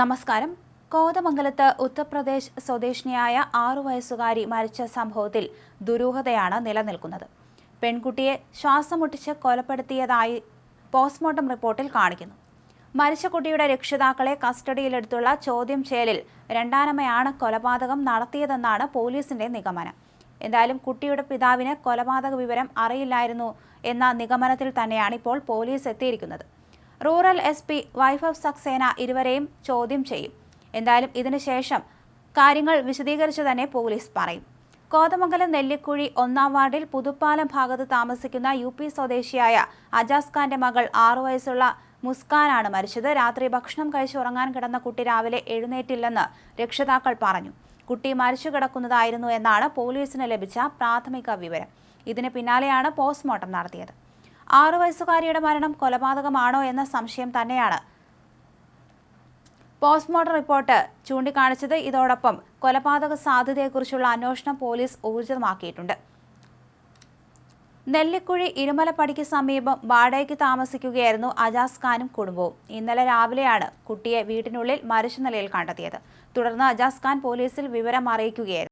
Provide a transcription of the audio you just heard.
നമസ്കാരം. കോതമംഗലത്ത് ഉത്തർപ്രദേശ് സ്വദേശിനിയായ ആറു വയസ്സുകാരി മരിച്ച സംഭവത്തിൽ ദുരൂഹതയാണ് നിലനിൽക്കുന്നത്. പെൺകുട്ടിയെ ശ്വാസം മുട്ടിച്ച് കൊലപ്പെടുത്തിയതായി പോസ്റ്റ്മോർട്ടം റിപ്പോർട്ടിൽ കാണിക്കുന്നു. മരിച്ച കുട്ടിയുടെ രക്ഷിതാക്കളെ കസ്റ്റഡിയിലെടുത്തുള്ള ചോദ്യം ചെയ്യലിൽ രണ്ടാനമ്മയാണ് കൊലപാതകം നടത്തിയതെന്നാണ് പോലീസിന്റെ നിഗമനം. എന്തായാലും കുട്ടിയുടെ പിതാവിന് കൊലപാതക വിവരം അറിയില്ലായിരുന്നു എന്ന നിഗമനത്തിൽ തന്നെയാണ് ഇപ്പോൾ പോലീസ് എത്തിയിരിക്കുന്നത്. Rural S P Vaibhav Saxena ഇരുവരെയും ചോദ്യം ചെയ്യും. എന്തായാലും ഇതിനുശേഷം കാര്യങ്ങൾ വിശദീകരിച്ചു തന്നെ പോലീസ് പറയും. കോതമംഗലം നെല്ലിക്കുഴി ഒന്നാം വാർഡിൽ പുതുപ്പാലം ഭാഗത്ത് താമസിക്കുന്ന യു പി സ്വദേശിയായ അജാസ് ഖാന്റെ മകൾ ആറു വയസ്സുള്ള മുസ്കാനാണ് മരിച്ചത്. രാത്രി ഭക്ഷണം കഴിച്ച് ഉറങ്ങാൻ കിടന്ന കുട്ടി രാവിലെ എഴുന്നേറ്റില്ലെന്ന് രക്ഷിതാക്കൾ പറഞ്ഞു. കുട്ടി മരിച്ചു കിടക്കുന്നതായിരുന്നു എന്നാണ് പോലീസിന് ലഭിച്ച പ്രാഥമിക വിവരം. ഇതിന് പിന്നാലെയാണ് പോസ്റ്റ്മോർട്ടം നടത്തിയത്. ആറു വയസ്സുകാരിയുടെ മരണം കൊലപാതകമാണോ എന്ന സംശയം തന്നെയാണ്. പോസ്റ്റ്മോർട്ടം റിപ്പോർട്ട് ചൂണ്ടിക്കാണിച്ചത് ഇതോടൊപ്പം കൊലപാതക സാധ്യതയെക്കുറിച്ചുള്ള അന്വേഷണം പോലീസ് ഊർജിതമാക്കിയിട്ടുണ്ട് നെല്ലിക്കുഴി ഇരുമലപ്പടിക്ക് സമീപം വാടകയ്ക്ക് താമസിക്കുകയായിരുന്നു അജാസ് ഖാനും കുടുംബവും. ഇന്നലെ രാവിലെയാണ് കുട്ടിയെ വീട്ടിനുള്ളിൽ മരിച്ച നിലയിൽ കണ്ടെത്തിയത്. തുടർന്ന് അജാസ് ഖാൻ പോലീസിൽ വിവരം അറിയിക്കുകയായിരുന്നു.